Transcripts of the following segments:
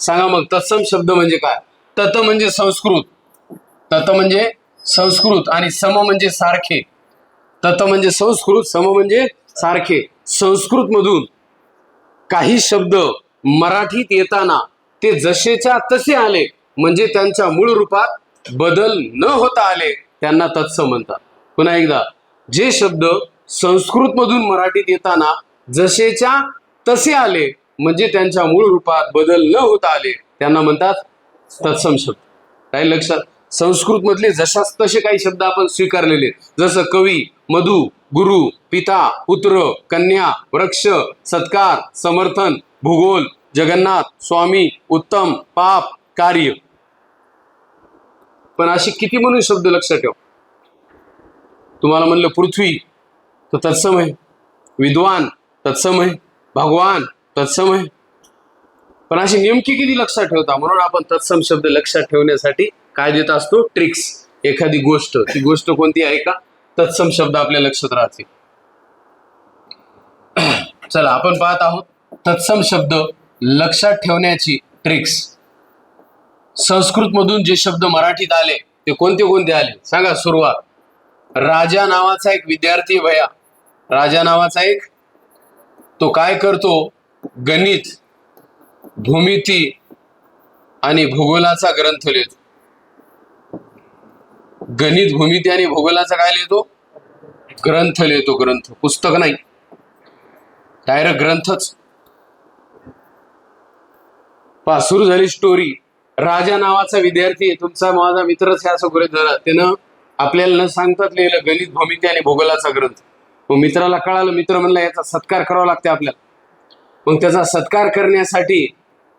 सांगा मग तत्सम शब्द म्हणजे काय? तत म्हणजे संस्कृत. तत म्हणजे संस्कृत आणि सम म्हणजे सारखे. तत म्हणजे संस्कृत सम म्हणजे सारखे. संस्कृत मधून काही शब्द मराठीत येताना ते जसेच्या तसे आले म्हणजे त्यांच्या मूळ रूपात बदल न होता आले त्यांना तत्सम म्हणतात. पुन्हा एकदा जे शब्द संस्कृत मधून मराठीत येताना जसेच्या तसे आले म्हणजे त्यांच्या मूळ रूपात बदल न होता आले. त्यांना म्हणतात तत्सम शब्द. काय लक्षात? संस्कृत मधले जशाच तसे काही शब्द आपण स्वीकारलेले जसं कवी मधु गुरु पिता पुत्र कन्या वृक्ष सत्कार समर्थन भूगोल जगन्नाथ स्वामी उत्तम पाप कार्य. पण असे किती म्हणून शब्द लक्षात ठेव? तुम्हाला म्हणलं पृथ्वी तर तत्सम आहे. विद्वान तत्सम आहे. भगवान तत्सम आहे. पण अशी नेमकी किती लक्षात ठेवता? म्हणून आपण तत्सम शब्द लक्षात ठेवण्यासाठी काय देत असतो ट्रिक्स एखादी गोष्ट ती गोष्ट कोणती आहे का? तत्सम शब्द आपल्या लक्षात राहते. चला आपण पाहत आहोत तत्सम शब्द लक्षात ठेवण्याची ट्रिक्स संस्कृत मधून जे शब्द मराठीत आले ते कोणते कोणते आले? सांगा सुरुवात. राजा नावाचा एक विद्यार्थी भया राजा नावाचा एक तो काय करतो? गणित भूमिती आणि भूगोलाचा ग्रंथ लिहितो. गणित भूमिती आणि भूगोलाचा काय लिहितो? ग्रंथ लिहितो ग्रंथ. पुस्तक नाही. डायरेक्ट ग्रंथच. पा सुरू झाली स्टोरी राजा नावाचा विद्यार्थी आहे, तुमचा माझा मित्रच ह्या असं झाला त्यानं आपल्याला न सांगतात लिहिलं गणित भूमिती आणि भूगोलाचा ग्रंथ. मग मित्राला कळालं मित्र म्हणला याचा सत्कार करावा लागते आपल्याला. मग त्याचा सत्कार करण्यासाठी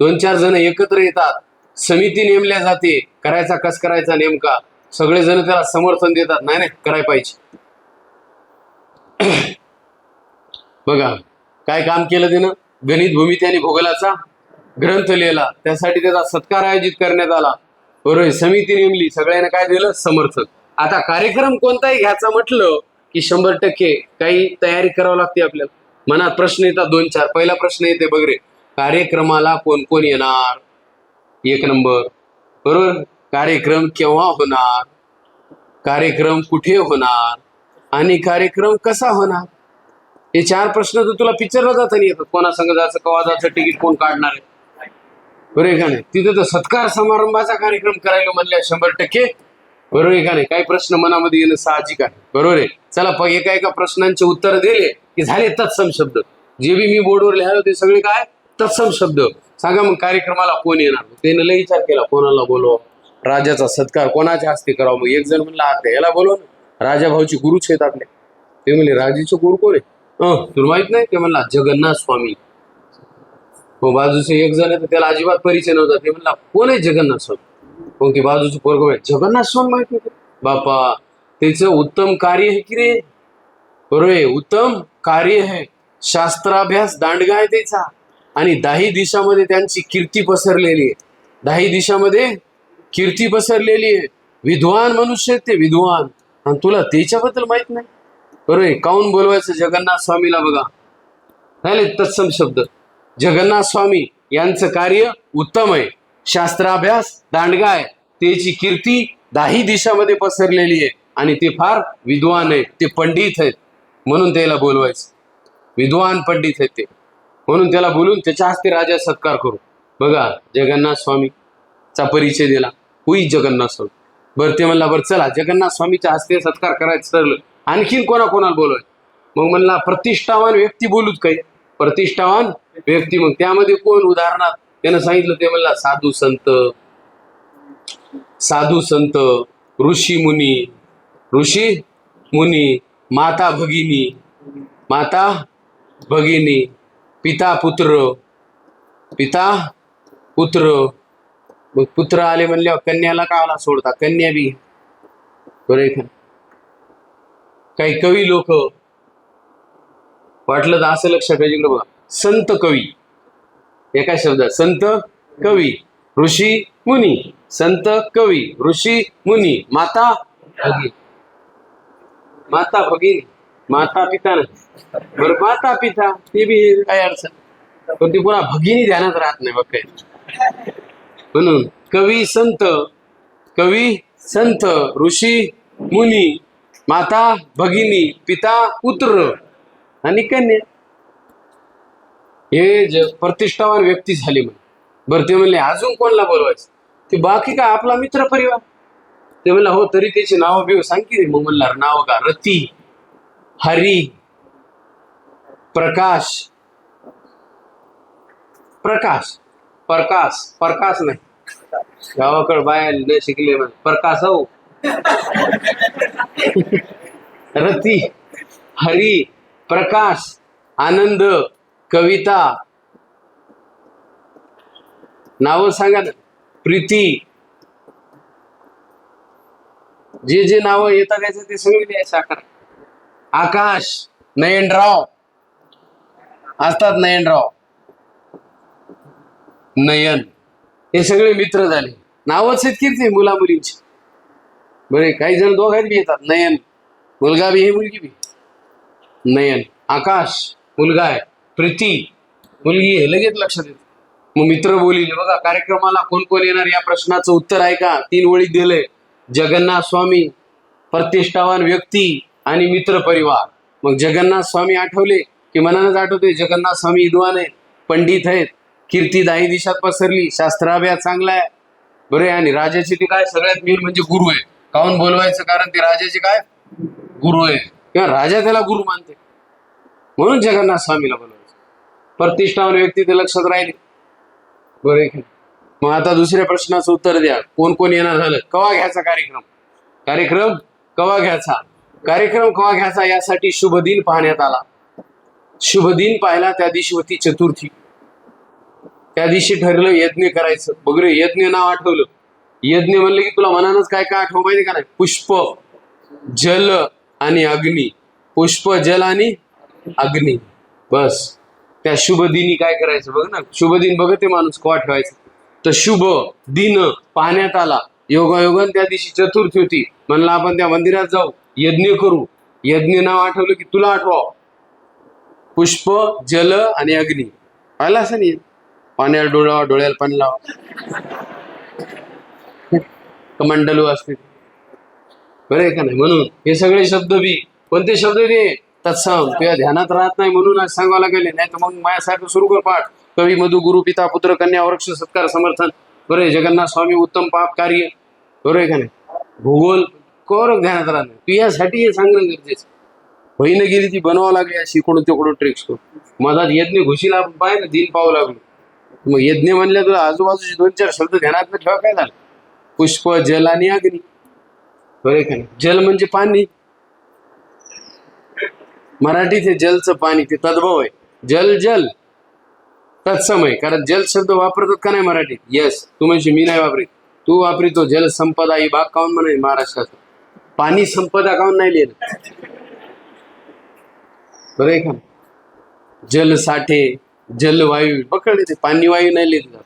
दोन चार जण एकत्र येतात. समिती नेमल्या जाते. करायचा कस करायचा नेमका? सगळे जण त्याला समर्थन देतात. नाही नाही कराय पाहिजे. बघा काय काम केलं त्यानं? गणित भूमिती आणि भूगोलाचा ग्रंथ लिहिला. त्यासाठी त्याचा सत्कार आयोजित करण्यात आला. बरोबर समिती नेमली. सगळ्यांना काय दिलं? समर्थन. आता कार्यक्रम कोणताही घ्यायचा म्हटलं की शंभर टक्के काही तयारी करावी लागते आपल्याला. मनात प्रश्न येतात दोन चार. पहिला प्रश्न येते बघ रे. कार्यक्रमाला कोण कोण येणार? एक नंबर. बरोबर? कार्यक्रम केव्हा होणार? कार्यक्रम कुठे होणार? आणि कार्यक्रम कसा होणार? हे चार प्रश्न तर तुला पिक्चरला जाताना येतात. कोणा संघ जायचं कवा जायचं तिकीट कोण काढणार आहे? बरोबर आहे का नाही? तिथे तर सत्कार समारंभाचा कार्यक्रम करायला म्हणल्या शंभर टक्के. बरोबर आहे का नाही? काही प्रश्न मनामध्ये येणं साहजिक आहे. बरोबर आहे? चला एका एका प्रश्नांचे उत्तर दिले. की झाले तत्सम शब्द. जे बी मी बोर्डवर लिहायला ते सगळे काय? तत्सम शब्द. सांगा मग कार्यक्रमाला कोण येणार? त्याने लय विचार केला कोणाला बोलव? राजाचा सत्कार कोणाच्या हस्ते करावा? मग एक जण म्हणला आता याला बोलव ना. राजा भाऊची गुरुच आहेत आपले. ते म्हणले राजेचे गुरु कोण आहे तुला माहीत नाही? ते म्हणला जगन्नाथ स्वामी. हो बाजूचे एक जण आहे तर त्याला अजिबात परिचय नव्हता. ते म्हणला कोण आहे जगन्नाथ स्वामी? मग ते बाजूचे पोरग जगन्नाथ स्वामी माहीत नाही बापा त्याचं उत्तम कार्य आहे की रे बरोबर उत्तम कार्य आहे. शास्त्राभ्यास दांडगा आहे त्याचा आणि दाही दिशामध्ये त्यांची कीर्ती पसरलेली आहे. दाही दिशामध्ये कीर्ती पसरलेली आहे. विद्वान मनुष्य आहेत ते विद्वान. आणि तुला त्याच्याबद्दल माहीत नाही. बरोबर काऊन बोलवायचं? जगन्नाथ स्वामीला बघा. नाही तत्सम शब्द. जगन्नाथ स्वामी यांचं कार्य उत्तम आहे. शास्त्राभ्यास दांडगा आहे. त्याची कीर्ती दाही दिशामध्ये पसरलेली आहे. आणि ते फार विद्वान आहेत. ते पंडित आहेत. म्हणून त्याला बोलवायचं. विद्वान पंडित आहेत ते. म्हणून त्याला बोलून त्याच्या हस्ते राजा सत्कार करू. बघा जगन्नाथ स्वामीचा परिचय दिला. हुई जगन्नाथ स्वामी. बरं ते म्हणला बरं चला जगन्नाथ स्वामीच्या हस्ते सत्कार करायचं ठरलं. आणखीन कोणाकोणाला बोलवायचं? मग म्हणला प्रतिष्ठावान व्यक्ती बोलूच काही. प्रतिष्ठावान व्यक्ती. मग त्यामध्ये कोण? उदाहरणार्थ त्यानं सांगितलं ते म्हणला साधू संत. साधू संत ऋषी मुनी. ऋषी मुनी. माता भगिनी माता भगिनी पिता पुत्र पिता पुत्र. मग पुत्र आले म्हणल्यावर कन्याला का आला सोडता? कन्या बी. बरे काही कवी लोक वाटलं तर असं लक्षात पाहिजे बघा. संत कवी. एका शब्दात संत कवी ऋषी मुनी. संत कवी ऋषी मुनी माता भगिनी. माता भगिनी माता पिता नाही. बरं माता पिता ते बी काय अडचण? पण ती पुन्हा भगिनी ध्यानात राहत नाही बघ काही. म्हणून कवी संत कवी संत ऋषी मुनी माता भगिनी पिता पुत्र आणि कन्या. हे ज प्रतिष्ठावान व्यक्ती झाली म्हणे. बरं ते म्हणले अजून कोणला बोलवायचं? ते बाकी काय आपला मित्र परिवार? ते म्हणला हो तरी त्याची नाव बिव सांग की रे. मग म्हणला नाव का? रती हरी प्रकाश. प्रकाश. प्रकाश. प्रकाश नाही. गावाकडे बाहेर न शिकले म्हणे. प्रकाश हो. रती हरी प्रकाश आनंद कविता. नाव सांगा ना. प्रीती जे जे नावं येतात त्याचं ते सगळे द्यायचं आकाश नयनराव. असतात नयनराव. नयन. हे सगळे मित्र झाले. नावच आहेत आहे मुला मुलींची बरे काही जण दोघांत बी येतात. नयन. मुलगा बी हे मुलगी बी. नयन. आकाश मुलगा आहे. प्रीती मुलगी आहे. लगेच लक्षात येत. मग मित्र बोलिले बघा कार्यक्रमाला कोण कोण येणार? या प्रश्नाचं उत्तर आहे का? तीन ओळी दिलंय जगन्नाथ स्वामी प्रतिष्ठावान व्यक्ती आणि मित्र परिवार. मग जगन्नाथ स्वामी आठवले की मनानच आठवते जगन्नाथ स्वामी विद्वान आहेत पंडित आहेत कीर्ती दाही दिशात पसरली शास्त्राभ्यास चांगला आहे. बरे आणि राजाचे ते काय सगळ्यात मेन म्हणजे गुरु आहे. काहून बोलवायचं कारण ते राजाचे काय? गुरु आहे. किंवा राजा त्याला गुरु मानते. म्हणून जगन्नाथ स्वामीला बोलवायचं. प्रतिष्ठावान व्यक्ती ते लक्षात राहिले. बरे आहे की मग आता दुसऱ्या प्रश्नाचं उत्तर द्या. कोण कोण येणार झालं? कवा घ्यायचा कार्यक्रम? कार्यक्रम कवा घ्यायचा? कार्यक्रम कवा घ्यायचा? यासाठी शुभ दिन पाहण्यात आला. शुभ दिन पाहिला त्या दिवशी होती चतुर्थी. त्या दिवशी ठरलं यज्ञ करायचं. बघ रे यज्ञ नाव आठवलं. यज्ञ म्हणलं की तुला मनानच काय काय आठव माहिती का नाही? पुष्प जल आणि अग्नी. पुष्प जल आणि अग्नी. बस. त्या शुभ दिनी काय करायचं बघ ना? शुभ दिन बघत ते माणूस कवा ठेवायचं? तर शुभ दिन पाहण्यात आला. योगायोगान त्या दिवशी चतुर्थी होती. म्हणलं आपण त्या मंदिरात जाऊ. यज्ञ करू. यज्ञ नाव आठवलं की तुला आठवाव पुष्प जल आणि अग्नी. पाहिला असं नाही पाण्याला डोळा डोळ्याला पाणी लावा. कमंडलू असते बरं आहे का नाही? म्हणून हे सगळे शब्द बी. कोणते शब्द ते तत्सम. तुझ्या ध्यानात राहत नाही म्हणून आज सांगायला गेले नाही तर मग माझ्यासारखं सुरू कर पाठ. कवी मधु गुरु पिता पुत्र कन्या वृक्ष सत्कार समर्थन। बरं जगन्नाथ स्वामी उत्तम पाप कार्य। बरोबर आहे का नाही? भूगोल कोर ध्यानात राहणार तू यासाठी हे सांगणं गरजेचं बहीण गेली ती बनवावं लागली अशी इकडून तिकडून ट्रिक्स करून मधात यज्ञ घुशीला पाय ना दिन पाहू लागलो. मग यज्ञ म्हणल्या तुला आजूबाजूचे दोन चार शब्द ध्यानात ठेवा काय झालं? पुष्प जल आणि अग्नी. बरोबर का नाही? जल म्हणजे पाणी. मराठीत हे जलचं पाणी ते तद्भव आहे. जल जल. तत्सम आहे कारण जल शब्द वापरतात का नाही मराठीत? येस तू म्हणजे मी नाही वापरीत. तू वापरितो जल संपदा ही बाग काऊन म्हणे महाराष्ट्रात पाणी संपदा काऊन नाही लिहिलं? बरं आहे का? जल साठे जलवायू पकडले ते पाणी वायू नाही लिहिलं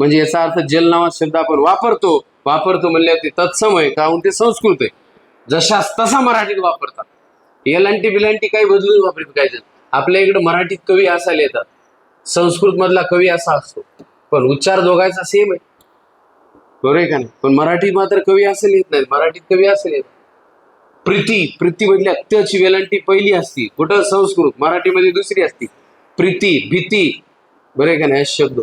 म्हणजे याचा अर्थ जल नावाचा शब्द आपण वापरतो वापरतो म्हणल्यावर ते तत्सम आहे काहून ते संस्कृत आहे. जशा तसा मराठीत वापरतात. एलांटी बिलांटी काही बदलून वापरत काय आपल्या इकडे मराठीत कवी असायला येतात संस्कृत मधला कवी असा असतो. पण उच्चार दोघांचा सेम आहे. बरोबर आहे का नाही? पण मराठी मात्र कवी असेल येत नाही. मराठीत कवी असेल येत प्रीती प्रीती म्हणजे मधल्या त्याची वेलांटी पहिली असती. कुठं? संस्कृत. मराठीमध्ये दुसरी असती. प्रीती भीती. बरे का नाही? शब्द.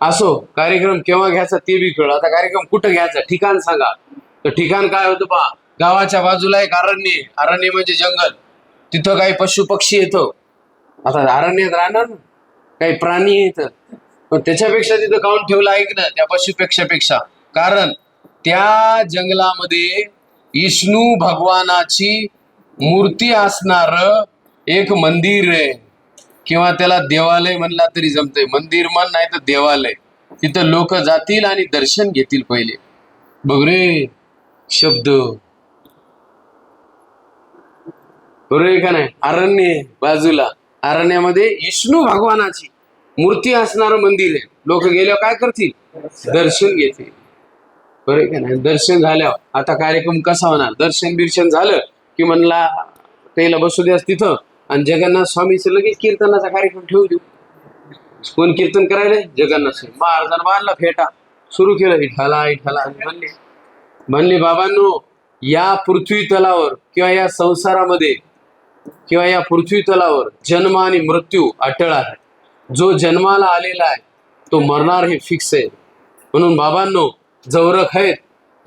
असो कार्यक्रम केव्हा घ्यायचा ते बी कळ आता कार्यक्रम कुठं घ्यायचा? ठिकाण सांगा. तर ठिकाण काय होतं पहा? गावाच्या बाजूला एक अरण्य अरण्य म्हणजे जंगल. तिथं काही पशु पक्षी येतो. आता अरण्यात राहणार ना? काही प्राणी आहेत. पण त्याच्यापेक्षा तिथं काऊन ठेवलं ऐक ना त्या पशुपेक्षा पेक्षा कारण त्या जंगलामध्ये विष्णू भगवानाची मूर्ती असणार एक मंदिर आहे. किंवा त्याला देवालय म्हणला तरी जमतंय. मंदिर म्हण नाही तर देवालय. तिथं लोक जातील आणि दर्शन घेतील पहिले. बघ रे शब्द. बरोबर का नाही? अरण्य बाजूला. अरण्यामध्ये विष्णू भगवानाची मूर्ती असणार मंदिर आहे. लोक गेल्यावर काय करतील? दर्शन घेतील. बरं का नाही? दर्शन झाल्यावर आता कार्यक्रम कसा होणार? दर्शन बिर्शन झालं की म्हणला त्याला बसू द्यास तिथं आणि जगन्नाथ स्वामीचं लगेच कीर्तनाचा कार्यक्रम ठेवू देऊ. कोण कीर्तन करायला जगन्नाथ स्वामी. महाराजांना बांधला फेटा. सुरू केलं विठाला विठाला म्हणले म्हणले बाबांनो या पृथ्वी तलावर किंवा या संसारामध्ये किंवा या पृथ्वी तलावर जन्म आणि मृत्यू अटळ आहे. जो जन्माला आलेला आहे तो मरणार हे फिक्स आहे. म्हणून बाबांनो जवरक आहेत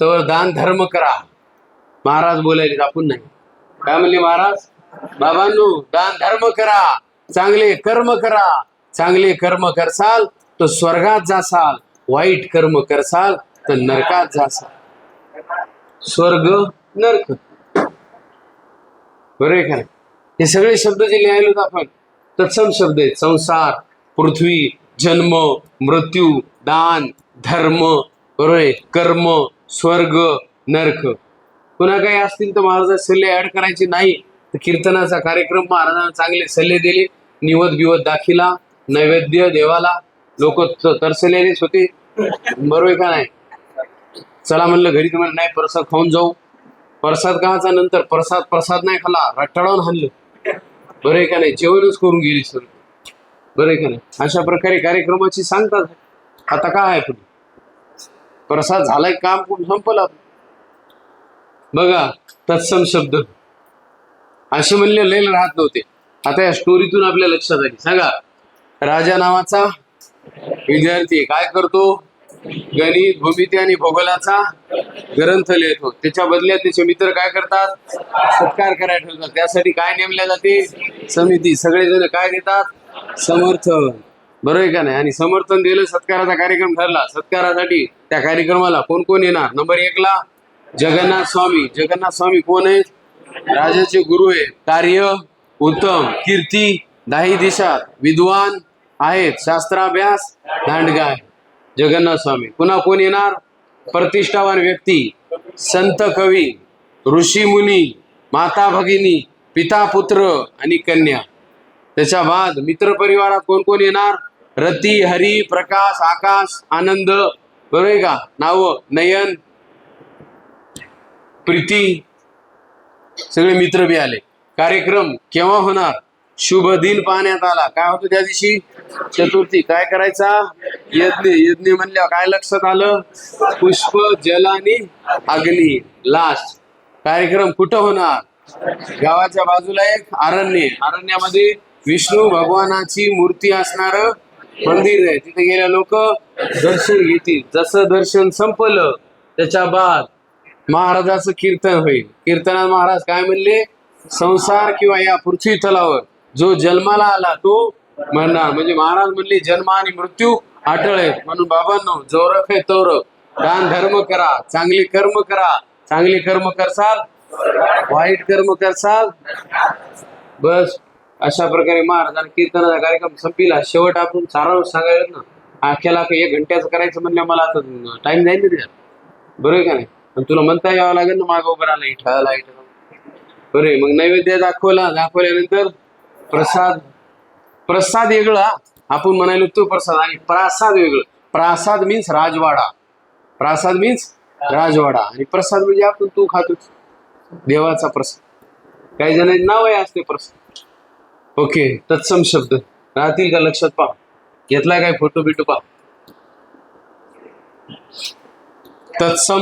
तर दान धर्म करा. महाराज बोलायले आपण नाही. काय म्हणले महाराज? बाबांनो दान धर्म करा. चांगले कर्म करा. चांगले कर्म करसाल तर स्वर्गात जासाल. वाईट कर्म करसाल तर नरकात जासाल. स्वर्ग नरक. बरे का हे सगळे शब्द जे लिहायलो आपण तत्सम शब्द आहेत. संसार पृथ्वी जन्म मृत्यू दान धर्म बरोबर आहे कर्म स्वर्ग नर्क. पुन्हा काही असतील तर महाराजा सल्ले ऍड करायचे नाही तर कीर्तनाचा कार्यक्रम महाराजांना चांगले सल्ले दिले. निवत बिवत दाखिला नैवेद्य देवाला. लोक तरसलेलेच होते. बरोबर का नाही? चला म्हणलं घरी तुम्हाला नाही प्रसाद खाऊन जाऊ. प्रसाद खायचा नंतर प्रसाद प्रसाद नाही खाला. रट्टाळून हल्लं बरं आहे का नाही? जेवणच करून गेली सर. बरं आहे का नाही? अशा प्रकारे कार्यक्रमाची सांगतात आता काय आहे पुढे? प्रसाद झालाय काम कोण संपला बघा तत्सम शब्द. असे म्हणले लैल राहत नव्हते. आता या स्टोरीतून आपल्या लक्षात आली. सांगा राजा नावाचा विद्यार्थी काय करतो? गणित भूमिती आणि भूगोलाचा ग्रंथ लिहितो. त्याच्या बदल्यात त्याचे मित्र काय करतात? सत्कार करायला ठेवतात. त्यासाठी काय नेमल्या जाते? समिती सगळेजण काय देतात? समर्थन. बरोबर आहे का नाही? आणि समर्थन दिलं सत्काराचा कार्यक्रम ठरला. सत्कारासाठी त्या कार्यक्रमाला कोण कोण येणार? नंबर एकला जगन्नाथ स्वामी. जगन्नाथ स्वामी कोण आहेत? राजाचे गुरु आहे कार्य उत्तम कीर्ती दाही दिशा विद्वान आहेत. शास्त्राभ्यास दांडगाय जगन्नाथ स्वामी. पुन्हा कोण येणार? प्रतिष्ठावान व्यक्ती संत कवी ऋषी मुनी माता भगिनी पिता पुत्र आणि कन्या. त्याच्या बाद मित्र परिवारात कोण कोण येणार? रती हरी प्रकाश आकाश आनंद बरोबर आहे का? नाव नयन प्रीती सगळे मित्र बी आले. कार्यक्रम केव्हा होणार? शुभ दिन पाहण्यात आला. काय होतं त्या दिवशी? चतुर्थी. काय करायचा? यज्ञ. यज्ञ म्हणल्यावर काय लक्षात आलं? पुष्प जल आणि अग्नी. लास्ट कार्यक्रम कुठं होणार? गावाच्या बाजूला एक अरण्य अरण्यामध्ये विष्णू भगवानाची मूर्ती असणार मंदिर आहे. तिथे गेल्या लोक दर्शन घेतील. जसं दर्शन संपलं त्याच्या बाद महाराजाचं कीर्तन होईल. कीर्तनात महाराज काय म्हणले? संसार किंवा या पृथ्वी तलावर जो जन्माला आला तो मरणार. म्हणजे महाराज म्हणले जन्म आणि मृत्यू अटळ आहेत. म्हणून बाबांनो जोरख आहे तवरक दान धर्म करा. चांगले कर्म करा. चांगले कर्म करसाल वाईट कर्म करसाल? बस अशा प्रकारे महाराजांना कीर्तनाचा कार्यक्रम संपिला. शेवट आपण सारांश सांगायला ना अख्याला एक घंट्याचं करायचं म्हणलं मला आता टाइम जाईल ना त्याच्यात बरोबर का नाही? आणि तुला म्हणता यावं लागेल ना मागं उभं राहिला इठाला इठाला बरं मग नैवेद्य दाखवला दाखवल्यानंतर प्रसाद प्रसाद वेगळा. आपण म्हणायलो तो प्रसाद आणि प्रासाद वेगळं. प्रासाद मीन्स राजवाडा. प्रासाद मीन्स राजवाडा. आणि प्रसाद म्हणजे आपण तू खातोच. देवाचा प्रसाद काही जणांचे नाव आहे असते प्रसाद ओके तत्सम शब्द. राहतील का लक्षात पहा. घेतलाय काय? फोटो बिटो पहा. तत्सम